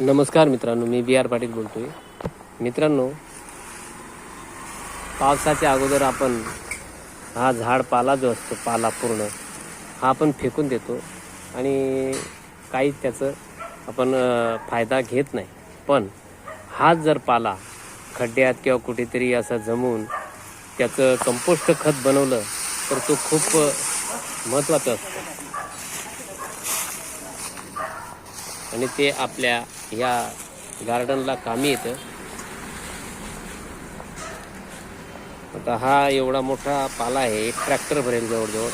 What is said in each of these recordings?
नमस्कार मित्रांनो मी बी आर पाटील बोलतोय. मित्रांनो पावसाच्या अगोदर आपण हा झाड पाला जो असतो पाला पूर्ण हा आपण फेकून देतो आणि काहीच त्याचं आपण फायदा घेत नाही. पण हा जर पाला खड्ड्यात किंवा कुठेतरी असं जमून त्याचं कंपोस्ट खत बनवलं तर तो खूप महत्त्वाचं असतं. आणि ते आपल्या ह्या गार्डनला कामी येतं. आता हा एवढा मोठा पाला आहे एक ट्रॅक्टर भरेल जवळजवळ.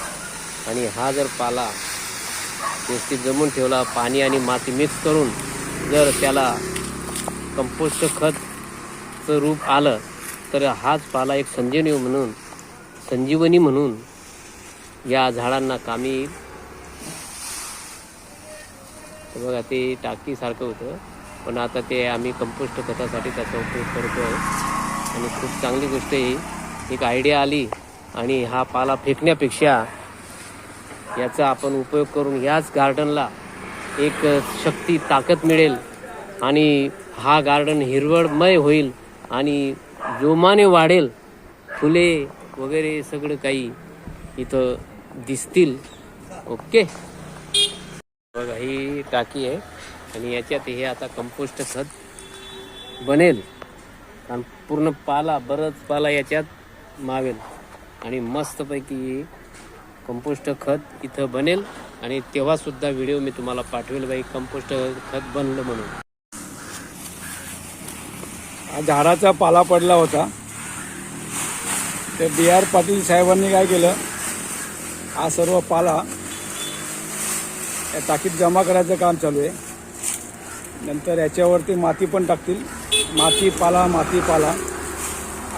आणि हा जर पाला व्यवस्थित जमून ठेवला पाणी आणि माती मिक्स करून जर त्याला कंपोस्ट खतचं रूप आलं तर हाच पाला एक संजीवनी म्हणून संजीवनी म्हणून या झाडांना कामी येईल. तर बघा ते टाकीसारखं होतं. पण आता ते आम्ही कंपोस्ट खतासाठी त्याचा उपयोग करतो आहे आणि खूप चांगली गोष्ट आहे ही. एक आयडिया आली आणि हा पाला फेकण्यापेक्षा याचा आपण उपयोग करून याच गार्डनला एक शक्ती ताकद मिळेल आणि हा गार्डन हिरवळमय होईल आणि जोमाने वाढेल. फुले वगैरे सगळं काही इथं दिसतील. ओके? टाकी आहे. आणि याच्यात हे आता कंपोस्ट खत बनेल. आणि पूर्ण पाला बरंच पाला याच्यात मावेल. आणि मस्तपैकी कंपोस्ट खत इथं बनेल. आणि तेव्हासुद्धा व्हिडिओ मी तुम्हाला पाठवेल बाई कंपोस्ट खत बनलं म्हणून. हा झाडाचा पाला पडला होता. ते बी आर पाटील साहेबांनी काय केलं? हा सर्व पाला या टाकीत जमा करायचं काम चालू आहे. नंतर याच्यावरती माती पण टाकतील. माती पाला माती पाला.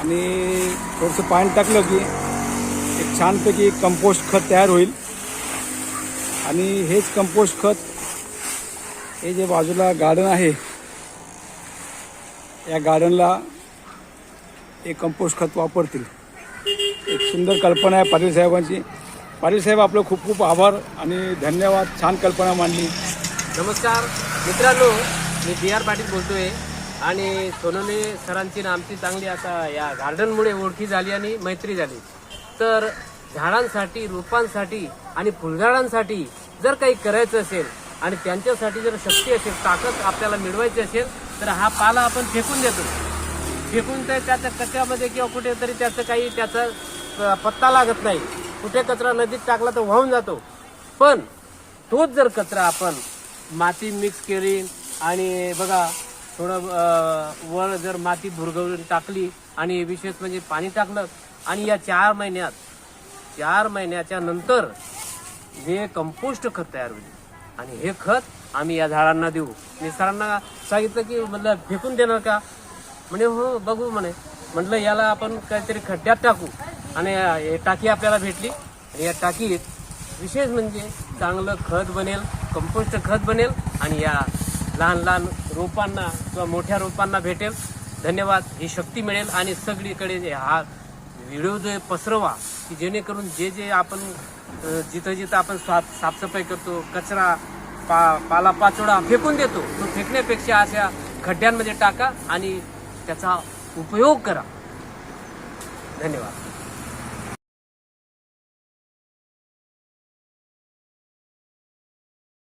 आणि थोडंसं पाणी टाकलं की एक छानपैकी कंपोस्ट खत तयार होईल. आणि हेच कंपोस्ट खत हे जे बाजूला गार्डन आहे या गार्डनला एक कंपोस्ट खत वापरतील. एक सुंदर कल्पना आहे पाटील साहेबांची. पाटील साहेब आपलं खूप खूप आभार आणि धन्यवाद. छान कल्पना मांडली. नमस्कार. मित्रांनो मी बी आर पाटील बोलतोय आणि सोनवणे सरांची ना आमची चांगली आता या गार्डनमुळे ओळखी झाली आणि मैत्री झाली. तर झाडांसाठी रोपांसाठी आणि फुलझाडांसाठी जर काही करायचं असेल आणि त्यांच्यासाठी जर शक्ती असेल ताकद आपल्याला मिळवायची असेल तर हा पाला आपण फेकून देतो. फेकून तर त्याच्या कचऱ्यामध्ये किंवा कुठेतरी त्याचं काही त्याचं पत्ता लागत नाही. कुठे कचरा नदीत टाकला तर वाहून जातो. पण तोच जर कचरा आपण माती मिक्स केली आणि बघा थोडं वर जर माती भुरगवून टाकली आणि विशेष म्हणजे पाणी टाकलं आणि या चार महिन्यात चार महिन्याच्या नंतर जे कंपोस्ट खत तयार होईल. आणि हे खत आम्ही या झाडांना देऊ. मी सरांना सांगितलं की म्हटलं फेकून देणार का? म्हणे हो बघू म्हणे. म्हटलं याला आपण काहीतरी खड्ड्यात टाकू. आणि टाकी आपल्याला भेटली. आणि या टाकीत विशेष म्हणजे चांगलं खत बनेल कंपोस्ट खत बनेल आणि या लहान लहान रोपांना किंवा मोठ्या रोपांना भेटेल. धन्यवाद. ही शक्ती मिळेल आणि सगळीकडे हा व्हिडिओ जो पसरवा की जेणेकरून जे जे आपण जिथं जिथं आपण साफ साफसफाई करतो कचरा पा पालापाचोळा फेकून देतो तो फेकण्यापेक्षा अशा खड्ड्यांमध्ये टाका आणि त्याचा उपयोग करा. धन्यवाद.